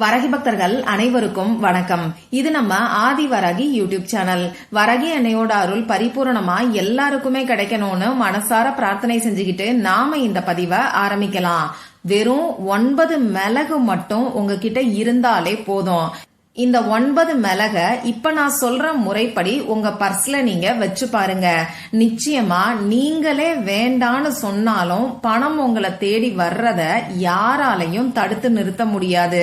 வரகி பக்தர்கள் அனைவருக்கும் வணக்கம். இது நம்ம ஆதி வரகி யூடியூப் சேனல். வரகி அன்னையோட அருள் பரிபூரணமா எல்லாருக்குமே கிடைக்கணும்னு மனசார பிரார்த்தனை செஞ்சுக்கிட்டு நாம இந்த பதிவை ஆரம்பிக்கலாம். வெறும் ஒன்பது மிளகு மட்டும் உங்ககிட்ட இருந்தாலே போதும். இந்த ஒன்பது மிளக இப்ப நான் சொல்ற முறைப்படி உங்க பர்ஸ்ல நீங்க வச்சு பாருங்க. நிச்சயமா நீங்களே வேண்டான்னு சொன்னாலும் பணம் உங்களை தேடி வர்றத யாராலையும் தடுத்து நிறுத்த முடியாது.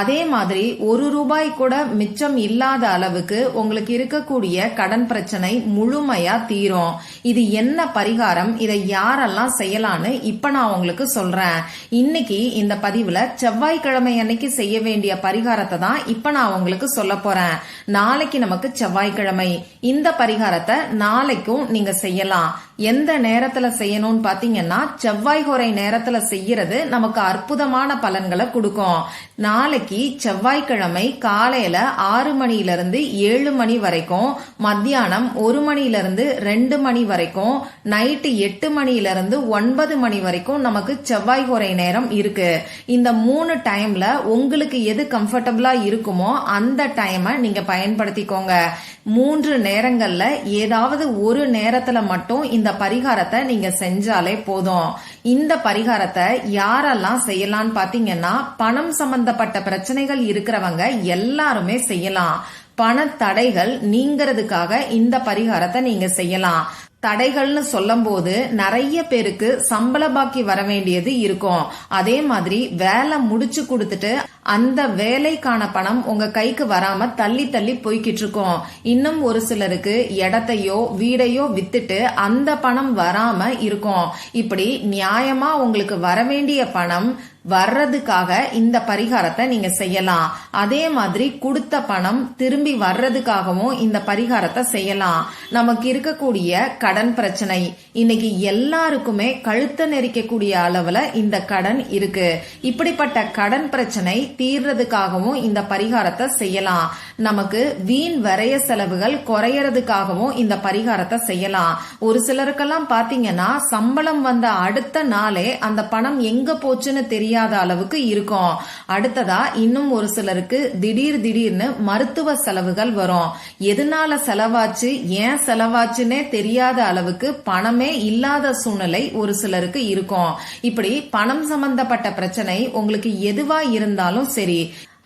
அதே மாதிரி ஒரு ரூபாய் கூட மிச்சம் இல்லாத அளவுக்கு உங்களுக்கு இருக்கக்கூடிய கடன் பிரச்சனை முழுமையா தீரும். இது என்ன பரிகாரம்? இதை யாரெல்லாம் செய்யலான்னு இப்ப நான் உங்களுக்கு சொல்றேன். இன்னைக்கு இந்த பதிவுல செவ்வாய்க்கிழமை அன்னைக்கு செய்ய வேண்டிய பரிகாரத்தை தான் இப்ப நான் உங்களுக்கு சொல்ல போறேன். நாளைக்கு நமக்கு செவ்வாய்க்கிழமை. இந்த பரிகாரத்தை நாளைக்கும் நீங்க செய்யலாம். எந்த நேரத்துல செய்யணும்னு பாத்தீங்கன்னா செவ்வாய் ஹோரை நேரத்துல செய்யறது நமக்கு அற்புதமான பலன்களை கொடுக்கும். நாளைக்கு செவ்வாய்க்கிழமை காலையில ஆறு மணில இருந்து ஏழு மணி வரைக்கும் மத்தியானம் ஒரு மணில இருந்து ரெண்டு மணி வரைக்கும் நைட்டு எட்டு மணில இருந்து ஒன்பது மணி வரைக்கும் நமக்கு செவ்வாய் ஹோரை நேரம் இருக்கு. இந்த மூணு டைம்ல உங்களுக்கு எது கம்ஃபர்டபுளா இருக்குமோ அந்த டைமை நீங்க பயன்படுத்திக்கோங்க. மூன்று நேரங்கள்ல ஏதாவது ஒரு நேரத்துல மட்டும் இந்த பரிகாரத்தை நீங்க செஞ்சாலே போதும். இந்த பரிகாரத்தை யாரெல்லாம் செய்யலாம்னு பாத்தீங்கன்னா பணம் சம்பந்தப்பட்ட பிரச்சனைகள் இருக்கிறவங்க எல்லாருமே செய்யலாம். பண தடைகள் நீங்கிறதுக்காக இந்த பரிகாரத்தை நீங்க செய்யலாம். தடைகள்னு சொல்லும் போது நிறைய பேருக்கு சம்பள பாக்கி வர வேண்டியது இருக்கும். அதே மாதிரி வேலை முடிச்சு கொடுத்துட்டு அந்த வேலைக்கான பணம் உங்க கைக்கு வராம தள்ளி தள்ளி போய்கிட்டு இருக்கோம். இன்னும் ஒரு சிலருக்கு இடத்தையோ வீடையோ வித்துட்டு அந்த பணம் வராம இருக்கும். இப்படி நியாயமா உங்களுக்கு வர வேண்டிய பணம் வர்றதுக்காக இந்த பரிகாரத்தை நீங்க செய்யலாம். அதே மாதிரி கொடுத்த பணம் திரும்பி வர்றதுக்காகவும் இந்த பரிகாரத்தை செய்யலாம். நமக்கு இருக்கக்கூடிய கடன் பிரச்சனை. இன்னைக்கு எல்லாருக்குமே கழுத்த நெரிக்கக்கூடிய அளவுல இந்த கடன் இருக்கு. இப்படிப்பட்ட கடன் பிரச்சனை தீர்றதுக்காகவும் இந்த பரிகாரத்தை செய்யலாம். நமக்கு வீண் வரைய செலவுகள் குறையறதுக்காகவும் இந்த பரிகாரத்தை செய்யலாம். ஒரு சிலருக்கெல்லாம் பாத்தீங்கன்னா சம்பளம் வந்த அடுத்த நாளே அந்த பணம் எங்க போச்சுன்னு தெரியாத அளவுக்கு இருக்கும். அடுத்ததா இன்னும் ஒரு சிலருக்கு திடீர் திடீர்னு மருத்துவ செலவுகள் வரும். எதனால செலவாச்சு ஏன் செலவாச்சுன்னே தெரியாத அளவுக்கு பணமே இல்லாத சூழ்நிலை ஒரு சிலருக்கு இருக்கும். இப்படி பணம் சம்பந்தப்பட்ட பிரச்சனை உங்களுக்கு எதுவா இருந்தாலும் சரி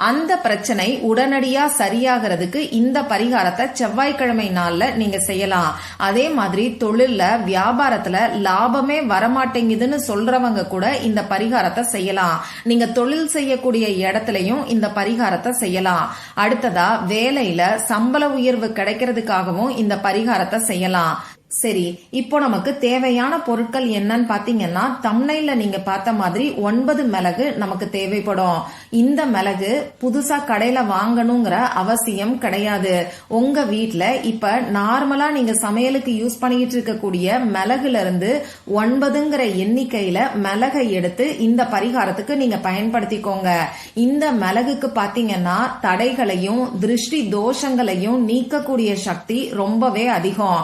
அந்த பிரச்சனை உடனடியா சரியாகிறதுக்கு இந்த பரிகாரத்தை செவ்வாய்க்கிழமை நாள்ல நீங்க செய்யலாம். அதே மாதிரி தொழில்ல வியாபாரத்துல லாபமே வரமாட்டேங்குதுன்னு சொல்றவங்க கூட இந்த பரிகாரத்தை செய்யலாம். நீங்க தொழில் செய்யக்கூடிய இடத்துலயும் இந்த பரிகாரத்தை செய்யலாம். அடுத்ததா வேலையில சம்பள உயர்வு கிடைக்கிறதுக்காகவும் இந்த பரிகாரத்தை செய்யலாம். சரி இப்போ நமக்கு தேவையான பொருட்கள் என்னன்னு பாத்தீங்கன்னா தம்னைல நீங்க பார்த்த மாதிரி ஒன்பது மிளகு நமக்கு தேவைப்படும். இந்த மிளகு புதுசா கடையில வாங்கணுங்கிற அவசியம் கிடையாது. உங்க வீட்ல இப்ப நார்மலா நீங்க சமையலுக்கு யூஸ் பண்ணிட்டு இருக்கக்கூடிய மிளகுல இருந்து ஒன்பதுங்கிற எண்ணிக்கையில மிளகை எடுத்து இந்த பரிகாரத்துக்கு நீங்க பயன்படுத்திக்கோங்க. இந்த மிளகுக்கு பாத்தீங்கன்னா தடைகளையும் திருஷ்டி தோஷங்களையும் நீக்கக்கூடிய சக்தி ரொம்பவே அதிகம்.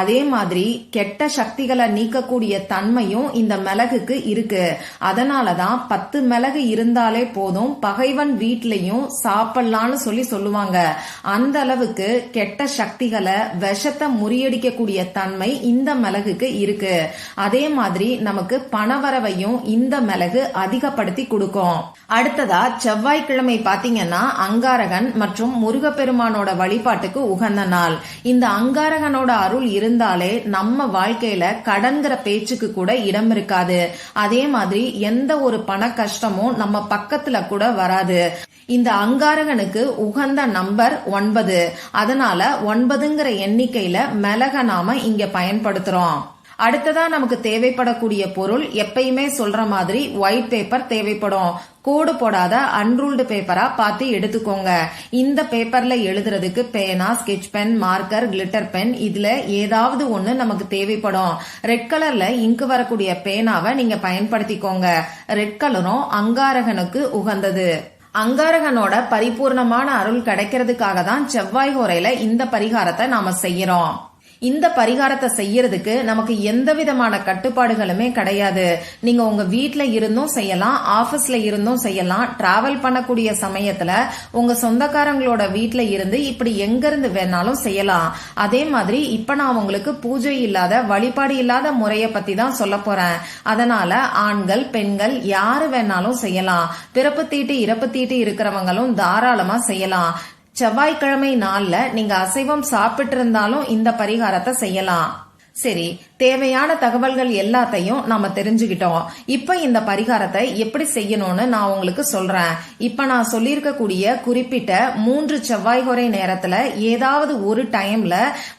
அதே மாதிரி கெட்ட சக்திகளை நீக்கக்கூடிய தன்மையும் இந்த மிளகுக்கு இருக்கு. அதனாலதான் பத்து மிளகு இருந்தாலே போதும் பகைவன் வீட்லயும் சாப்பிடலாம்னு சொல்லி சொல்லுவாங்க. அந்த அளவுக்கு கெட்ட சக்திகளை விஷத்தை முறியடிக்கக்கூடிய தன்மை இந்த மிளகுக்கு இருக்கு. அதே மாதிரி நமக்கு பணவரவையும் இந்த மிளகு அதிகப்படுத்தி கொடுக்கும். அடுத்ததா செவ்வாய்க்கிழமை பாத்தீங்கன்னா அங்காரகன் மற்றும் முருகப்பெருமானோட வழிபாட்டுக்கு உகந்த நாள். இந்த அங்காரகனோட அருள் இருந்தாலே நம்ம வாழ்க்கையில கடன்கிற பேச்சுக்கு கூட இடம் இருக்காது. அதே மாதிரி எந்த ஒரு பண கஷ்டமும் நம்ம பக்கத்துல கூட வராது. இந்த அங்காரகனுக்கு உகந்த நம்பர் ஒன்பது. அதனால ஒன்பதுங்கிற எண்ணிக்கையில மிளக நாம இங்க பயன்படுத்துறோம். அடுத்ததா நமக்கு தேவைப்படக்கூடிய பொருள் எப்பயுமே சொல்ற மாதிரி ஒயிட் பேப்பர் தேவைப்படும். கோடு போடாத அன்ரூல்டு பேப்பரா பார்த்து எடுத்துக்கோங்க. இந்த பேப்பர்ல எழுதுறதுக்கு பேனா sketch pen marker glitter pen இதுல ஏதாவது ஒண்ணு நமக்கு தேவைப்படும். ரெட் கலர்ல இங்கு வரக்கூடிய பேனாவை நீங்க பயன்படுத்திக்கோங்க. ரெட் கலரும் அங்காரகனுக்கு உகந்தது. அங்காரகனோட பரிபூர்ணமான அருள் கிடைக்கிறதுக்காக தான் செவ்வாய் ஹோரையில இந்த பரிகாரத்தை நாம செய்யறோம். இந்த பரிகாரத்தை செய்யறதுக்கு நமக்கு எந்த விதமான கட்டுப்பாடுகளுமே கிடையாது. நீங்க உங்க வீட்டுல இருந்தும் செய்யலாம் ஆபீஸ்ல இருந்தும் செய்யலாம் டிராவல் பண்ணக்கூடிய சமயத்துல உங்க சொந்தக்காரங்களோட வீட்டுல இருந்து இப்படி எங்க இருந்து வேணாலும் செய்யலாம். அதே மாதிரி இப்ப நான் உங்களுக்கு பூஜை இல்லாத வழிபாடு இல்லாத முறைய பத்தி தான் சொல்ல போறேன். அதனால ஆண்கள் பெண்கள் யாரு வேணாலும் செய்யலாம். பிறப்பு தீட்டு இறப்பு தீட்டு இருக்கிறவங்களும் தாராளமா செய்யலாம். செவ்வாய்க்கிழமை நாள்ல நீங்க அசைவம் சாப்பிட்டு இருந்தாலும் இந்த பரிகாரத்தை செய்யலாம். சரி தேவையான தகவல்கள் எல்லாத்தையும் நாம தெரிஞ்சுக்கிட்டோம். இப்ப இந்த பரிகாரத்தை எப்படி செய்யணும்னு நான் உங்களுக்கு சொல்றேன். இப்ப நான் சொல்லியிருக்கக்கூடிய குறிப்பிட்ட மூன்று செவ்வாய் குறை நேரத்துல ஏதாவது ஒரு டைம்ல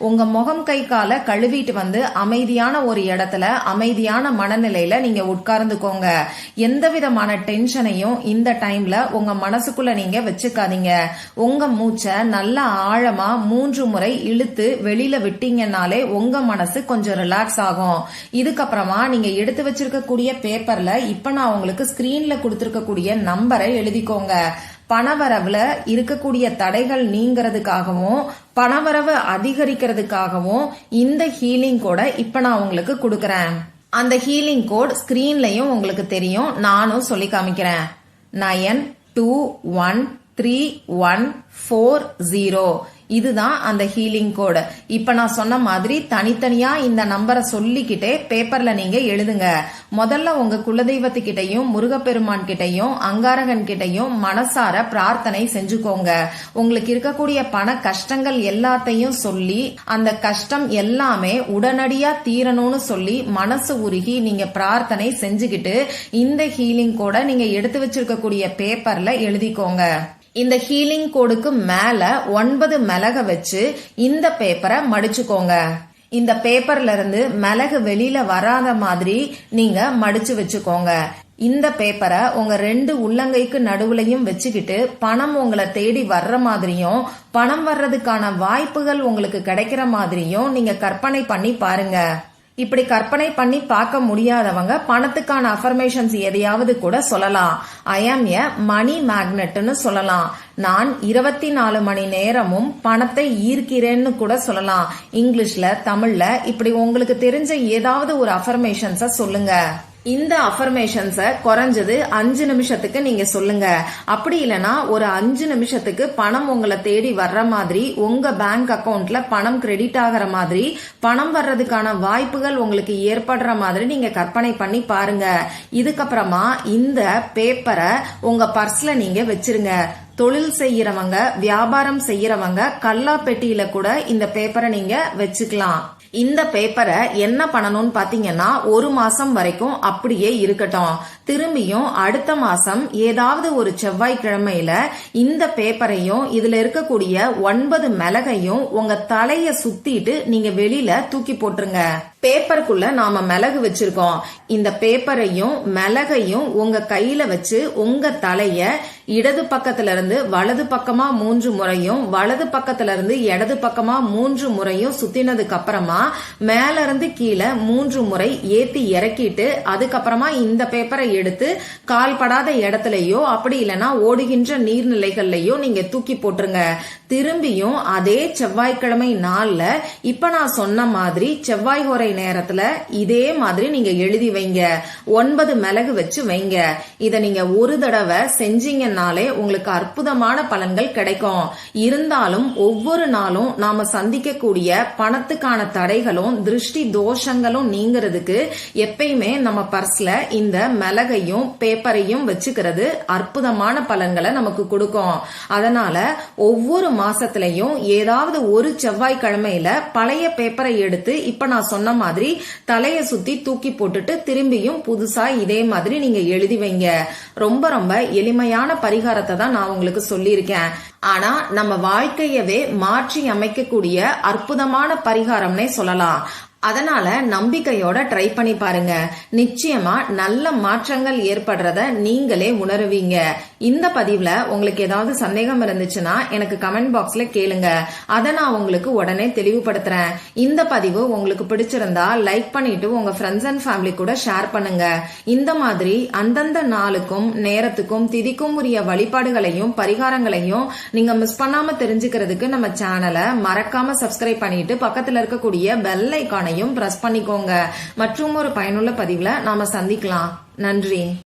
உங்க முகம் கை கால கழுவிட்டு வந்து அமைதியான ஒரு இடத்துல அமைதியான மனநிலையில நீங்க உட்கார்ந்துக்கோங்க. எந்த விதமான டென்ஷனையும் இந்த டைம்ல உங்க மனசுக்குள்ள நீங்க வச்சுக்காதீங்க. உங்க மூச்சை நல்லா ஆழமா மூன்று முறை இழுத்து வெளியில விட்டீங்கன்னாலே உங்க மனசு கொஞ்சம் ரிலாக்ஸ் ஆகும். இதுக்கப்புறமா நீங்க எடுத்து வச்சிருக்கக்கூடிய பேப்பர்ல இப்ப நான் உங்களுக்கு ஸ்கிரீன்ல கொடுத்திருக்கக்கூடிய நம்பரை எழுதிக்கோங்க. பணவரவுல இருக்கக்கூடிய தடைகள் நீங்கிறதுக்காகவும் பணவரவு அதிகரிக்கிறதுக்காகவும் இந்த ஹீலிங் கூட இப்ப நான் உங்களுக்கு கொடுக்கறேன். அந்த ஹீலிங் கோட் ஸ்கிரீன்லயும் உங்களுக்கு தெரியும். நானும் சொல்லி காமிக்கிறேன். Nine two one three one four zero இதுதான் அந்த ஹீலிங் கோடு இப்ப நான் சொன்ன மாதிரி தனித்தனியா இந்த நம்பரை சொல்லிக்கிட்டே பேப்பர்ல நீங்க எழுதுங்க. முதல்ல உங்க குலதெய்வத்துக்கிட்டையும் முருகப்பெருமான் கிட்டையும் அங்காரகன் கிட்டையும் மனசார பிரார்த்தனை செஞ்சுக்கோங்க. உங்களுக்கு இருக்கக்கூடிய பண கஷ்டங்கள் எல்லாத்தையும் சொல்லி அந்த கஷ்டம் எல்லாமே உடனடியா தீரணும்னு சொல்லி மனசு உருகி நீங்க பிரார்த்தனை செஞ்சுக்கிட்டு இந்த ஹீலிங் கோட நீங்க எடுத்து வச்சிருக்கக்கூடிய பேப்பர்ல எழுதிக்கோங்க. இந்த ஹீலிங் கோடுக்கு மேல ஒன்பது மிளக வச்சு இந்த பேப்பரை மடிச்சுக்கோங்க. இந்த பேப்பர்ல இருந்து மிளகு வெளியில வராத மாதிரி நீங்க மடிச்சு வச்சுக்கோங்க. இந்த பேப்பரை உங்க ரெண்டு உள்ளங்கைக்கு நடுவுலையும் வச்சுக்கிட்டு பணம் உங்களை தேடி வர்ற மாதிரியும் பணம் வர்றதுக்கான வாய்ப்புகள் உங்களுக்கு கிடைக்கிற மாதிரியும் நீங்க கற்பனை பண்ணி பாருங்க. இப்படி கற்பனை பண்ணி பார்க்க முடியாதவங்க பணத்துக்கான அஃபர்மேஷன்ஸ் எதையாவது கூட சொல்லலாம். ஐ ஆம் எ மணி மேக்னெட்னு சொல்லலாம். நான் இருபத்தி நாலு மணி நேரமும் பணத்தை ஈர்க்கிறேன்னு கூட சொல்லலாம். இங்கிலீஷ்ல தமிழ்ல இப்படி உங்களுக்கு தெரிஞ்ச ஏதாவது ஒரு அஃபர்மேஷன்ஸ சொல்லுங்க. இந்த அஃபர்மேஷன்ஸை குறைஞ்சது அஞ்சு நிமிஷத்துக்கு நீங்க சொல்லுங்க. அப்படி இல்லனா ஒரு அஞ்சு நிமிஷத்துக்கு பணம் உங்களை தேடி வர்ற மாதிரி உங்க பேங்க் அக்கவுண்ட்ல பணம் கிரெடிட் ஆகிற மாதிரி பணம் வர்றதுக்கான வாய்ப்புகள் உங்களுக்கு ஏற்படுற மாதிரி நீங்க கற்பனை பண்ணி பாருங்க. இதுக்கப்புறமா இந்த பேப்பரை உங்க பர்ஸ்ல நீங்க வச்சிருங்க. தொழில் செய்யறவங்க வியாபாரம் செய்யறவங்க கல்லா பெட்டியில கூட இந்த பேப்பரை நீங்க வச்சுக்கலாம். இந்த பேப்பரை என்ன பண்ணணும்னு பாத்தீங்கன்னா ஒரு மாசம் வரைக்கும் அப்படியே இருக்கட்டும். திரும்பியும் அடுத்த மாசம் ஏதாவது ஒரு செவ்வாய்க்கிழமையில இந்த பேப்பரையும் இதுல இருக்கக்கூடிய ஒன்பது மிளகையும் உங்க தலைய சுத்திட்டு நீங்க வெளியில தூக்கி போட்டுருங்க. பேப்பருக்குள்ள நாம மிளகு வச்சிருக்கோம். இந்த பேப்பரையும் மிளகையும் உங்க கையில வச்சு உங்க தலைய இடது பக்கத்துல இருந்து வலது பக்கமா மூன்று முறையும் வலது பக்கத்துல இருந்து இடது பக்கமா மூன்று முறையும் சுத்தினதுக்கு அப்புறமா மேல இருந்து கீழே மூன்று முறை ஏத்தி இறக்கிட்டு அதுக்கப்புறமா இந்த பேப்பரை எடுத்து கால்படாத இடத்துலயோ அப்படி இல்லைன்னா ஓடுகின்ற நீர்நிலைகள்லயோ நீங்க தூக்கி போட்டுருங்க. திரும்பியும் அதே செவ்வாய்க்கிழமை நாள்ல இப்ப நான் சொன்ன மாதிரி செவ்வாய் ஹோரை நேரத்துல இதே மாதிரி நீங்க எழுதி வைங்க. ஒன்பது மிளகு வச்சு வைங்க. இத நீங்க ஒரு தடவை செஞ்சீங்கன்னாலே உங்களுக்கு அற்புதமான பலன்கள் கிடைக்கும். இருந்தாலும் ஒவ்வொரு நாளும் நாம சந்திக்கக்கூடிய பணத்துக்கான தடைகளும் திருஷ்டி தோஷங்களும் நீங்கிறதுக்கு எப்பயுமே நம்ம பர்ஸ்ல இந்த மிளகையும் பேப்பரையும் வச்சுக்கிறது அற்புதமான பலன்களை நமக்கு கொடுக்கும். அதனால ஒவ்வொரு மாசத்திலையும் ஏதாவது ஒரு செவ்வாய்க்கிழமையில பழைய பேப்பரை எடுத்து இப்ப நான் சொன்ன மாதிரி தலைய சுத்தி தூக்கி போட்டுட்டு திரும்பியும் புதுசா இதே மாதிரி நீங்க எழுதி வைங்க. ரொம்ப ரொம்ப எளிமையான பரிகாரத்தை தான் நான் உங்களுக்கு சொல்லியிருக்கேன். ஆனா நம்ம வாழ்க்கையவே மாற்றி அமைக்கக்கூடிய அற்புதமான பரிகாரம்னே சொல்லலாம். அதனால நம்பிக்கையோட ட்ரை பண்ணி பாருங்க. நிச்சயமா நல்ல மாற்றங்கள் ஏற்படுறத நீங்களே உணருவீங்க. இந்த பதிவுல உங்களுக்கு ஏதாவது சந்தேகம் இருந்துச்சுன்னா எனக்கு கமெண்ட் பாக்ஸ்ல கேளுங்க. அதை நான் உங்களுக்கு உடனே தெளிவுபடுத்துறேன். இந்த பதிவு உங்களுக்கு பிடிச்சிருந்தா லைக் பண்ணிட்டு உங்க ஃப்ரெண்ட்ஸ் அண்ட் ஃபேமிலி கூட ஷேர் பண்ணுங்க. இந்த மாதிரி அந்தந்த நாளுக்கும் நேரத்துக்கும் திதிக்கும் உரிய வழிபாடுகளையும் பரிகாரங்களையும் நீங்க மிஸ் பண்ணாம தெரிஞ்சுக்கிறதுக்கு நம்ம சேனலை மறக்காம சப்ஸ்கிரைப் பண்ணிட்டு பக்கத்துல இருக்கக்கூடிய பெல் பட்டனையும் பிரஸ் பண்ணிக்கோங்க. மற்றும் ஒரு பயனுள்ள பதிவுல நாம சந்திக்கலாம். நன்றி.